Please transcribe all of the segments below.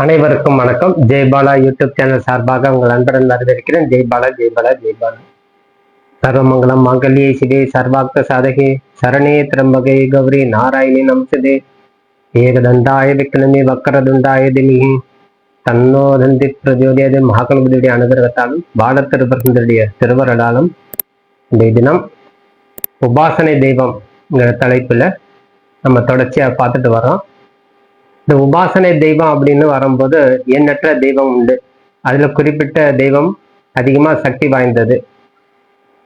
அனைவருக்கும் வணக்கம். Jaibala YouTube channel சார்பாக உங்கள் அன்புடன் வரவேற்கிறேன். ஜெய்பாலா ஜெய்பாலா ஜெய்பாலா சர்வமங்கலம் மங்கல்யே சிவே சர்வாக்த சாதகே சரணே திரம்பகே கௌரி நாராயணி நமசதே. ஏகதந்தாய விக்னமே வக்கரதுண்டாய திமிகி தன்னோதந்தி பிரஜோதியது மகாகணபதியுடைய அனுகிரகத்தாலும் பாலத்திருப்பர்களுடைய திருவருளாலும் இந்த தினம் உபாசனை தெய்வம்ங்கிற தலைப்பில் நம்ம தொடர்ச்சியாக பார்த்துட்டு வரோம் இந்த உபாசனை தெய்வம் அப்படின்னு வரும்போது எண்ணற்ற தெய்வம் உண்டு. அதுல குறிப்பிட்ட தெய்வம் அதிகமா சக்தி வாய்ந்தது.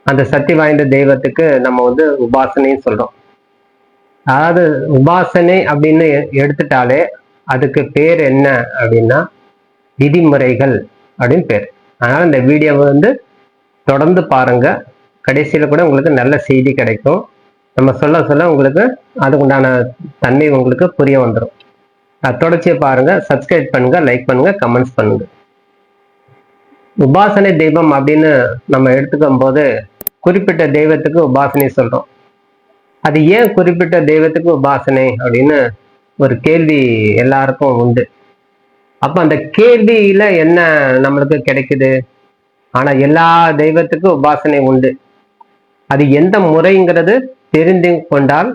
அந்த சக்தி வாய்ந்த தெய்வத்துக்கு நம்ம வந்து உபாசனைன்னு சொல்றோம். அதாவது உபாசனை அப்படின்னு எ- எடுத்துட்டாலே அதுக்கு பேர் என்ன அப்படின்னா விதிமுறைகள் அப்படின்னு பேர். அதனால இந்த வீடியோவை வந்து தொடர்ந்து பாருங்க. கடைசியில கூட உங்களுக்கு நல்ல செய்தி கிடைக்கும். நம்ம சொல்ல சொல்ல உங்களுக்கு அதுக்குண்டான தன்மை உங்களுக்கு புரிய வந்துடும் தொடர்ச்சியை பாருங்க சப்ஸ்கிரைப் பண்ணுங்க லைக் பண்ணுங்க கமெண்ட்ஸ் பண்ணுங்க. உபாசனை தெய்வம் அப்படின்னு நம்ம எடுத்துக்கும் போது குறிப்பிட்ட தெய்வத்துக்கு உபாசனை சொல்றோம். அது ஏன் குறிப்பிட்ட தெய்வத்துக்கு உபாசனை அப்படின்னு ஒரு கேள்வி எல்லாருக்கும் உண்டு. அப்ப அந்த கேள்வியில என்ன நம்மளுக்கு கிடைக்குது? ஆனா எல்லா தெய்வத்துக்கும் உபாசனை உண்டு. அது எந்த முறைங்கிறது தெரிந்து கொண்டால்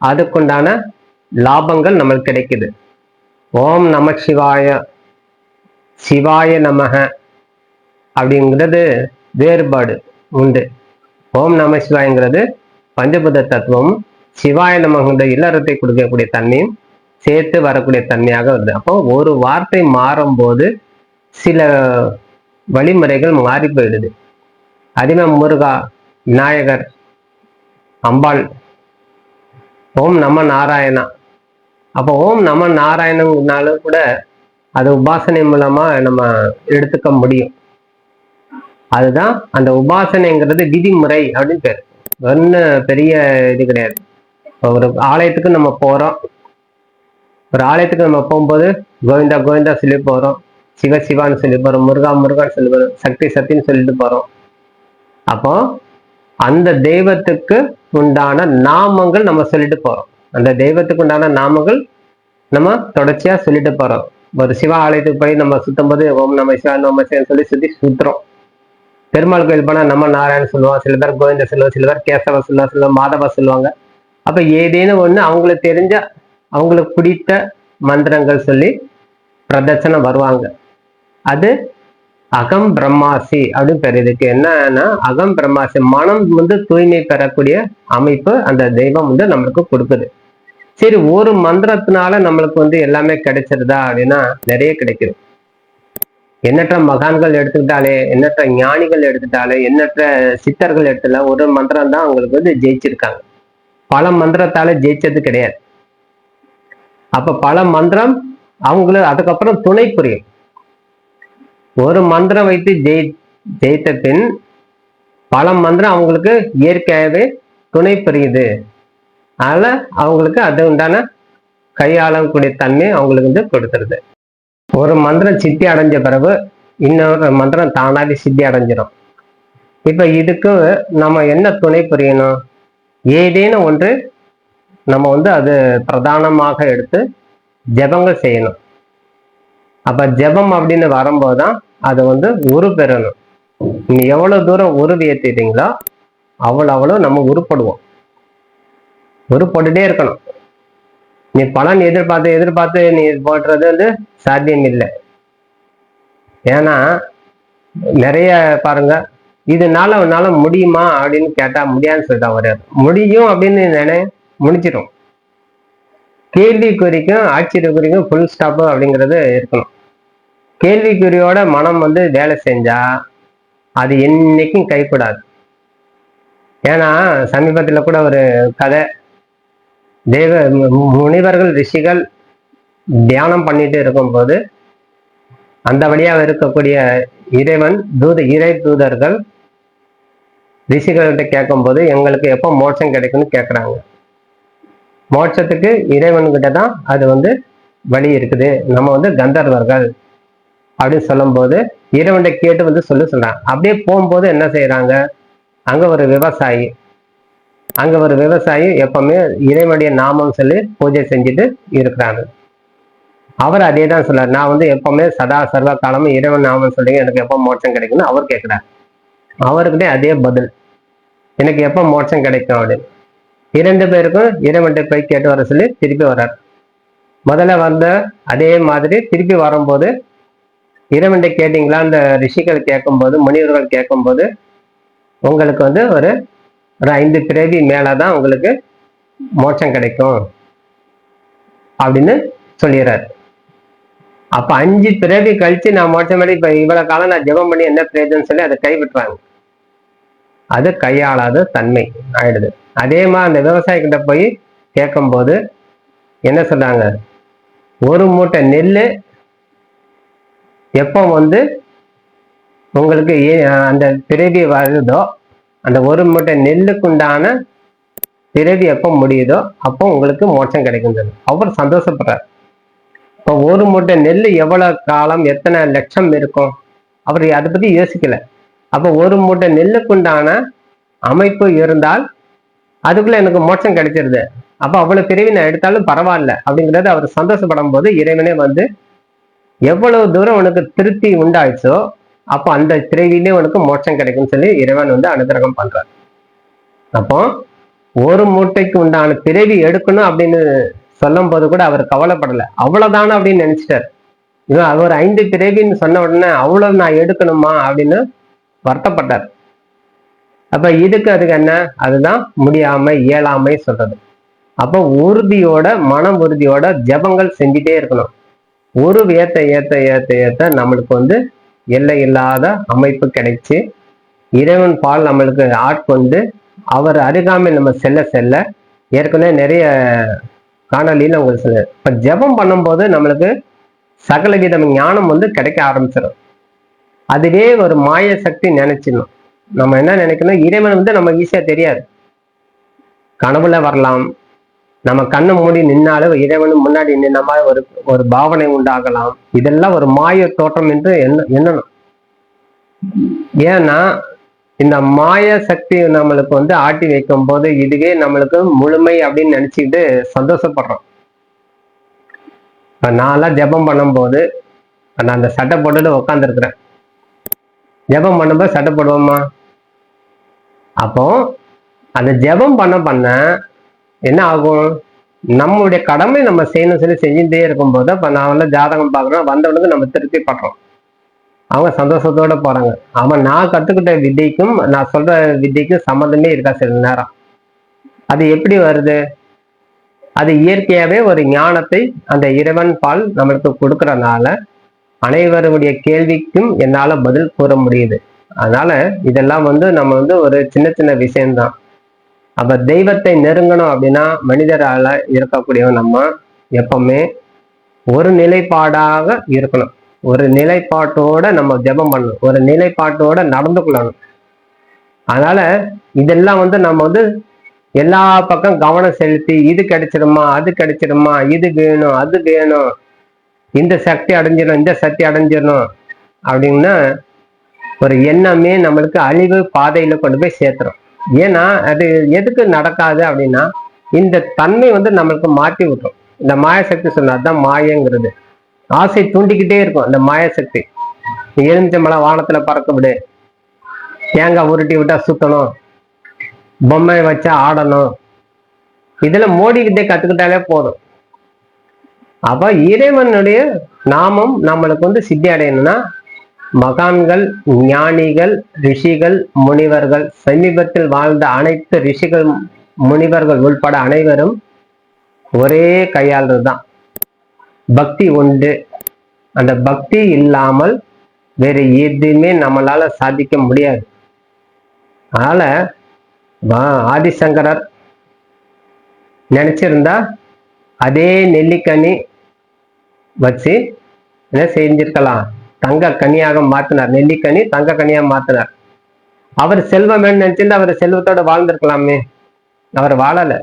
அதுக்குண்டான லாபங்கள் நம்மளுக்கு கிடைக்குது. ஓம் நம சிவாய சிவாய நமக அப்படிங்கிறது வேறுபாடு உண்டு. ஓம் நம சிவாயங்கிறது பஞ்சபுத தத்துவம். சிவாய நமகிற இல்லறத்தை கொடுக்கக்கூடிய தன்மையும் சேர்த்து வரக்கூடிய தன்மையாக வருது. அப்போ ஒரு வார்த்தை மாறும்போது சில வழிமுறைகள் மாறி போயிடுது. அதிம முருகா விநாயகர் அம்பாள் ஓம் நம நாராயணா அப்போ ஓம் நம நாராயணங்கனாலும் கூட அது உபாசனை மூலமா நம்ம எடுத்துக்க முடியும். அதுதான் அந்த உபாசனைங்கிறது விதிமுறை அப்படின்னு பேர். ஒன்றும் பெரிய இது கிடையாது. ஒரு ஆலயத்துக்கு நம்ம போறோம். ஒரு ஆலயத்துக்கு நம்ம போகும்போது கோவிந்தா கோவிந்தா சொல்லி போறோம். சிவ சிவான்னு சொல்லி போறோம். முருகா முருகான்னு சொல்லி போறோம். சக்தி சக்தின்னு சொல்லிட்டு போறோம். அப்போ அந்த தெய்வத்துக்கு உண்டான நாமங்கள் நம்ம சொல்லிட்டு போறோம். அந்த தெய்வத்துக்கு உண்டான நாமங்கள் நம்ம தொடர்ச்சியா சொல்லிட்டு போறோம். ஒரு சிவ ஆலயத்துக்கு போய் நம்ம சுத்தும் போது ஓம் நம சிவா நம சிவன் சொல்லி சுத்தி சுத்துறோம். பெருமாள் கோயில் போனா நம்ம நாராயணன் சொல்லுவோம் சில பேர் கோவிந்த சொல்லுவோம் சில பேர் கேசவ சொல்லுவாங்க சொல்லுவோம் மாதவ சொல்லுவாங்க. அப்ப ஏதேனும் ஒண்ணு அவங்களுக்கு தெரிஞ்ச அவங்களுக்கு பிடித்த மந்திரங்கள் சொல்லி பிரதட்சணம் வருவாங்க. அது அகம் பிரம்மாசி அப்படின்னு பேர். இதுக்கு என்னன்னா அகம் பிரம்மாசி மனம் வந்து தூய்மை பெறக்கூடிய அமைப்பு அந்த தெய்வம் வந்து நம்மளுக்கு கொடுக்குது. சரி ஒரு மந்திரத்தினால நம்மளுக்கு வந்து எல்லாமே கிடைச்சிருதா அப்படின்னா நிறைய கிடைக்குது. எண்ணற்ற மகான்கள் எடுத்துக்கிட்டாலே எண்ணற்ற ஞானிகள் எடுத்துட்டாலே எண்ணற்ற சித்தர்கள் எடுத்துல ஒரு மந்திரம் தான் அவங்களுக்கு வந்து ஜெயிச்சிருக்காங்க. பல மந்திரத்தால ஜெயிச்சது கிடையாது. அப்ப பல மந்திரம் அவங்களுக்கு அதுக்கப்புறம் துணை புரியும். ஒரு மந்திரம் வைத்து ஜெயி ஜெயித்த பின் பல மந்திரம் அவங்களுக்கு இயற்கையாகவே துணை புரியுது. அதனால அவங்களுக்கு அது உண்டான கையாளக்கூடிய தன்மை அவங்களுக்கு வந்து கொடுத்துருது. ஒரு மந்திரம் சித்தி அடைஞ்ச பிறகு இன்னொரு மந்திரம் தானாகவே சித்தி அடைஞ்சிடும் இப்போ இதுக்கு நம்ம என்ன துணை புரியணும்? ஏதேனும் ஒன்று நம்ம வந்து அது பிரதானமாக எடுத்து ஜெபங்கள் செய்யணும். அப்போ ஜெபம் அப்படின்னு வரும்போதுதான் அது வந்து உரு பெறணும். நீ எவ்வளோ தூரம் உருவி ஏற்றிட்டீங்களோ அவ்வளோ அவ்வளோ நம்ம உருப்படுவோம். உருப்பட்டுட்டே இருக்கணும். நீ பலன் எதிர்பார்த்து எதிர்பார்த்து நீ போடுறது வந்து சாத்தியம் இல்லை. ஏன்னா நிறைய பாருங்க இதனால உன்னால முடியுமா அப்படின்னு கேட்டா முடியாதுன்னு சொல்லிட்டு அவரு. முடியும் அப்படின்னு நினை முடிச்சிடும் கேள்விக்குறிக்கும் ஆச்சரியக்குறிக்கும் ஃபுல் ஸ்டாப்பு அப்படிங்கிறது இருக்கணும். கேள்விக்குறியோட மனம் வந்து வேலை செஞ்சா அது என்னைக்கும் கைப்படாது. ஏன்னா சமீபத்தில் கூட ஒரு கதை தேவ மு- முனிவர்கள் ரிஷிகள் தியானம் பண்ணிட்டு இருக்கும்போது அந்த வழியாக இருக்கக்கூடிய இறைவன் தூத இறை தூதர்கள் ரிஷிகள்கிட்ட கேட்கும்போது எங்களுக்கு எப்போ மோட்சம் கிடைக்கும்னு கேட்குறாங்க. மோட்சத்துக்கு இறைவன்கிட்ட தான் அது வந்து வழி இருக்குது. நம்ம வந்து கந்தர்வர்கள் அப்படின்னு சொல்லும்போது இறைவன்கிட்ட கேட்டு வந்து சொல்லி சொல்கிறாங்க அப்படியே போகும்போது என்ன செய்கிறாங்க அங்கே ஒரு விவசாயி அங்க ஒரு விவசாயி எப்பவுமே இறைவனுடைய நாமம் சொல்லி பூஜை செஞ்சுட்டு இருக்கிறாங்க. அவர் அதே தான் சொல்றாரு. நான் வந்து எப்பவுமே சதா சர்வ காலமும் இறைவன் நாமம் சொல்றீங்க எனக்கு எப்போ மோட்சம் கிடைக்கும்னு அவர் கேட்கிறார் அவருக்கிட்டே அதே பதில். எனக்கு எப்போ மோட்சம் கிடைக்கும் அப்படின்னு இரண்டு பேருக்கும் இறைவன்கிட்ட போய் கேட்டு வர சொல்லி திருப்பி வர்றார். முதல்ல வந்த அதே மாதிரி திருப்பி வரும்போது இறைவன்கிட்ட கேட்டீங்களா? அந்த ரிஷிகள் கேட்கும்போது முனிவர்கள் கேட்கும்போது உங்களுக்கு வந்து ஒரு ஒரு ஐந்து பிறவி மேலதான் உங்களுக்கு மோட்சம் கிடைக்கும் அப்படின்னு சொல்லிடுறாரு. அப்ப அஞ்சு பிறவி கழிச்சு நான் மோட்சம் பண்ணி இப்ப இவ்வளவு காலம் நான் ஜெபம் பண்ணி என்ன பிரயோஜனம் சொல்லி அதை கைவிட்டுறாங்க. அது கையாளாத தன்மை ஆயிடுது. அதே மாதிரி அந்த விவசாயிகிட்ட போய் கேட்கும்போது என்ன சொல்றாங்க? ஒரு மூட்டை நெல் எப்போ வந்து உங்களுக்கு ஏ- அந்த பிறவி வருதோ அந்த ஒரு மூட்டை நெல்லுக்குண்டான பிறவி எப்போ முடியுதோ அப்போ உங்களுக்கு மோட்சம் கிடைக்கும் அவர் சந்தோஷப்படுறார். இப்போ ஒரு மூட்டை நெல் எவ்வளவு காலம் எத்தனை லட்சம் இருக்கும்? அவர் அதை பத்தி யோசிக்கல. அப்போ ஒரு மூட்டை நெல்லுக்குண்டான அமைப்பு இருந்தால் அதுக்குள்ள எனக்கு மோட்சம் கிடைச்சிருது. அப்போ அவ்வளவு பிறவி நான் எடுத்தாலும் பரவாயில்ல அப்படிங்கிறது அவர் சந்தோஷப்படும் போது இறைவனே வந்து எவ்வளவு தூரம் உனக்கு திருப்தி உண்டாயிடுச்சோ அப்போ அந்த சிறையிலே உனக்கு மோட்சம் கிடைக்கும்னு சொல்லி இறைவன் வந்து அனுகிரகம் பண்றார். அப்போ ஒரு மூட்டைக்கு உண்டான பிறவி எடுக்கணும் அப்படின்னு சொல்லும் போது கூட அவர் கவலைப்படல. அவ்வளவுதானே அப்படின்னு நினைச்சிட்டார். இவன் அவர் ஐந்து பிறவின்னு சொன்ன உடனே அவ்வளவு நான் எடுக்கணுமா அப்படின்னு வருத்தப்பட்டார். அப்ப இதுக்கு அதுக்கு என்ன? அதுதான் முடியாமை இயலாமை சொல்றது. அப்போ உறுதியோட மன உறுதியோட ஜெபங்கள் செஞ்சுட்டே இருக்கணும். ஒரு ஏத்த ஏத்த ஏத்த ஏத்த நம்மளுக்கு வந்து எல்லை இல்லாத அமைப்பு கிடைச்சு இறைவன் பால் நம்மளுக்கு ஆட்கொண்டு அவர் அருகாமை நம்ம செல்ல செல்ல ஏற்கனவே நிறைய காணொலியில் உங்களுக்கு சொல்ல இப்போ ஜபம் பண்ணும்போது நம்மளுக்கு சகலவித ஞானம் வந்து கிடைக்க ஆரம்பிச்சிடும் அதுவே ஒரு மாய சக்தி நினைச்சிடணும். நம்ம என்ன நினைக்கணும்? இறைவன் வந்து நமக்கு ஈஸியாக தெரியாது. கனவுல வரலாம். நம்ம கண்ணை மூடி நின்னாலும் இறைவனும் முன்னாடி நின்ன மாதிரி ஒரு ஒரு பாவனை உண்டாகலாம். இதெல்லாம் ஒரு மாய தோற்றம் என்று என்ன எண்ணணும். ஏன்னா இந்த மாய சக்தி நம்மளுக்கு வந்து ஆட்டி வைக்கும் போது இதுவே நம்மளுக்கு முழுமை அப்படின்னு நினைச்சுக்கிட்டு சந்தோஷப்படுறோம். இப்போ நான்லாம் ஜெபம் பண்ணும்போது நான் அந்த சட்டை போட்டுட்டு உக்காந்துருக்குறேன். ஜெபம் பண்ணும்போது சட்டை போடுவோமா? அப்போ அந்த ஜெபம் பண்ண பண்ண என்ன ஆகும்? நம்மளுடைய கடமை நம்ம செய்யணும் சொல்லி செஞ்சுட்டே இருக்கும்போது அப்ப நான் வந்து ஜாதகம் பார்க்குறோம் வந்தவனுக்கு நம்ம திருப்தி பண்றோம் அவங்க சந்தோஷத்தோட போறாங்க. அவன் நான் கத்துக்கிட்ட வித்தைக்கும் நான் சொல்ற வித்தைக்கும் சம்மந்தமே இருக்கா சில நேரம்? அது எப்படி வருது? அது இயற்கையாவே ஒரு ஞானத்தை அந்த இறைவன் பால் நம்மளுக்கு கொடுக்கறனால அனைவருடைய கேள்விக்கும் என்னால பதில் கூற முடியுது. அதனால இதெல்லாம் வந்து நம்ம வந்து ஒரு சின்ன சின்ன விஷயம்தான். அப்ப தெய்வத்தை நெருங்கணும் அப்படின்னா மனிதரால இருக்கக்கூடியவன் நம்ம எப்பவுமே ஒரு நிலைப்பாடாக இருக்கணும். ஒரு நிலைப்பாட்டோட நம்ம ஜெபம் பண்ணணும். ஒரு நிலைப்பாட்டோட நடந்து கொள்ளணும். அதனால இதெல்லாம் வந்து நம்ம வந்து எல்லா பக்கம் கவனம் செலுத்தி இது கிடைச்சிடுமா அது கிடைச்சிடுமா இது வேணும் அது வேணும் இந்த சக்தி அடைஞ்சிடும் இந்த சக்தி அடைஞ்சிடணும் அப்படின்னா ஒரு எண்ணமே நம்மளுக்கு அழிவு பாதையில கொண்டு போய் சேர்த்துரும். ஏன்னா அது எதுக்கு நடக்காது அப்படின்னா இந்த தன்மை வந்து நம்மளுக்கு மாற்றி விட்டுரும் இந்த மாயசக்தி சொன்னா தான் மாயங்கிறது. ஆசை தூண்டிக்கிட்டே இருக்கும் இந்த மாயசக்தி. எலுமிச்சம்பழம் வானத்துல பறக்க விடு. தேங்காய் உருட்டி விட்டா சுத்தணும். பொம்மை வச்சா ஆடணும். இதுல மோடிக்கிட்டே கத்துக்கிட்டாலே போதும். அப்ப இறைவனுடைய நாமம் நம்மளுக்கு வந்து சித்தி அடையணும்னா மகான்கள் ஞானிகள் ரிஷிகள் முனிவர்கள் சமீபத்தில் வாழ்ந்த அனைத்து ரிஷிகள் முனிவர்கள் உள்பட அனைவரும் ஒரே கையாளுறது தான். பக்தி உண்டு. அந்த பக்தி இல்லாமல் வேறு எதுவுமே நம்மளால சாதிக்க முடியாது. அதனால ஆதிசங்கரர் நினைச்சிருந்தா அதே நெல்லிக்கனி வச்சு என்ன செஞ்சிருக்கலாம்? தங்க கனியாக மாத்தினார். நெல்லிக்கனி தங்க கனியாக மாத்தினார். அவர் செல்வம் நினைச்சிருந்து அவர் செல்வத்தோட வாழ்ந்திருக்கலாமே. அவர் வாழல.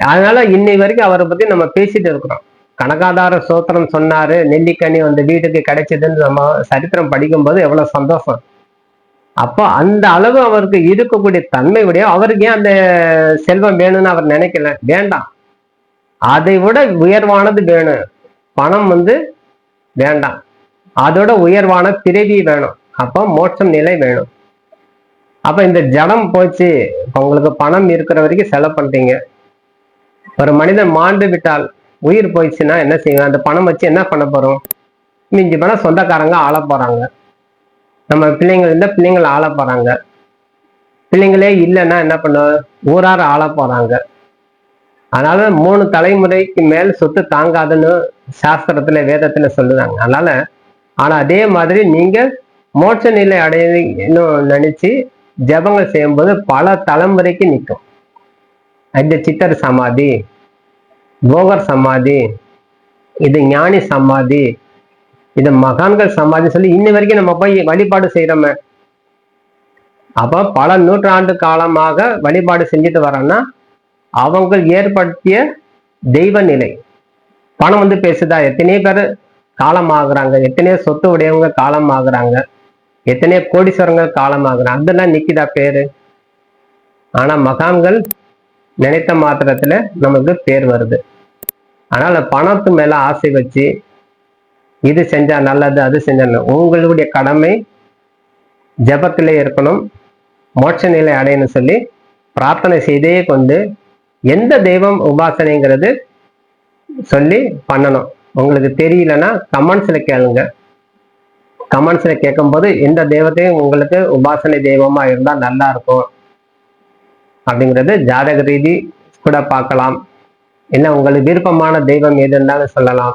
அதனால இன்னை வரைக்கும் அவரை பத்தி நம்ம பேசிட்டு இருக்கிறோம். கனகாதார சோத்திரம் சொன்னாரு. நெல்லிக்கனி அந்த வீட்டுக்கு கிடைச்சதுன்னு நம்ம சரித்திரம் படிக்கும்போது எவ்வளவு சந்தோஷம். அப்போ அந்த அளவு அவருக்கு இருக்கக்கூடிய தன்மை உடைய அவருக்கு ஏன் அந்த செல்வம் வேணும்னு அவர் நினைக்கல? வேண்டாம். அதை விட உயர்வானது வேணும். பணம் வந்து வேண்டாம். அதோட உயர்வான பிறவி வேணும். அப்போ மோட்சம் நிலை வேணும். அப்ப இந்த ஜடம் போச்சு. உங்களுக்கு பணம் இருக்கிற வரைக்கும் செலவு பண்றீங்க. ஒரு மனிதன் மாண்டு விட்டால் உயிர் போயிடுச்சுன்னா என்ன செய்வோம் அந்த பணம் வச்சு என்ன பண்ண போறோம்? மிஞ்சி பணம் சொந்தக்காரங்க ஆள போறாங்க. நம்ம பிள்ளைங்கள் இருந்தால் பிள்ளைங்கள் ஆள போறாங்க. பிள்ளைங்களே இல்லைன்னா என்ன பண்ண? ஊரார் ஆள போறாங்க. அதனால மூணு தலைமுறைக்கு மேல் சொத்து தாங்காதுன்னு சாஸ்திரத்துல வேதத்துல சொல்லுதாங்க அதனால ஆனா அதே மாதிரி நீங்க மோட்ச நிலை அடையணும்னு நினைச்சு ஜபங்கள் செய்யும்போது பல தலைமுறைக்கு நிற்கும். இந்த சித்தர் சமாதி போகர் சமாதி இது ஞானி சமாதி இது மகான்கள் சமாதி சொல்லி இன்ன வரைக்கும் நம்ம போய் வழிபாடு செய்யறோமே அப்ப பல நூற்றாண்டு காலமாக வழிபாடு செஞ்சுட்டு வரோம்னா அவங்க ஏற்படுத்திய தெய்வ நிலை. பணம் வந்து பேசுதா எத்தனையோ பேர் காலம் ஆகுறாங்க எத்தனையோ சொத்து உடையவங்க காலம் ஆகுறாங்க எத்தனையோ கோடீஸ்வரங்கள் ஆகுறாங்க அதெல்லாம் நிக்குதா பேரு? ஆனா மகான்கள் நினைத்த மாத்திரத்துல நமக்கு பேர் வருது. அதனால பணத்து மேல ஆசை வச்சு இது செஞ்சா நல்லது அது செஞ்சா உங்களுடைய கடமை ஜபத்திலே இருக்கணும். மோட்ச நிலை அடையணும் சொல்லி பிரார்த்தனை செய்தே கொண்டு எந்த தெய்வம் உபாசனைங்கிறது சொல்லி பண்ணணும். உங்களுக்கு தெரியலன்னா கமெண்ட்ஸ்ல கேளுங்க. கமெண்ட்ஸ்ல கேட்கும்போது எந்த தெய்வத்தையும் உங்களுக்கு உபாசனை தெய்வமா இருந்தா நல்லா இருக்கும். அப்படிங்கிறது ஜாதக ரீதி கூட பார்க்கலாம். என்ன உங்களுக்கு விருப்பமான தெய்வம் எது இருந்தாலும் சொல்லலாம்.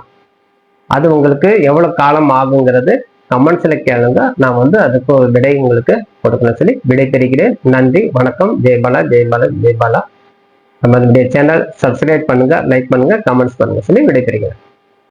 அது உங்களுக்கு எவ்வளவு காலம் ஆகுங்கிறது கமெண்ட்ஸ்ல கேளுங்க. நான் வந்து அதுக்கு ஒரு விடை உங்களுக்கு கொடுக்கணும் சொல்லி விடை தெரிகிறேன். நன்றி வணக்கம். ஜெய்பாலா ஜெய்பாலா ஜெய்பாலா நம்ம சேனல் சப்ஸ்கிரைப் பண்ணுங்க லைக் பண்ணுங்க கமெண்ட்ஸ் பண்ணுங்க சொல்லி விடை தெரிகிறேன்.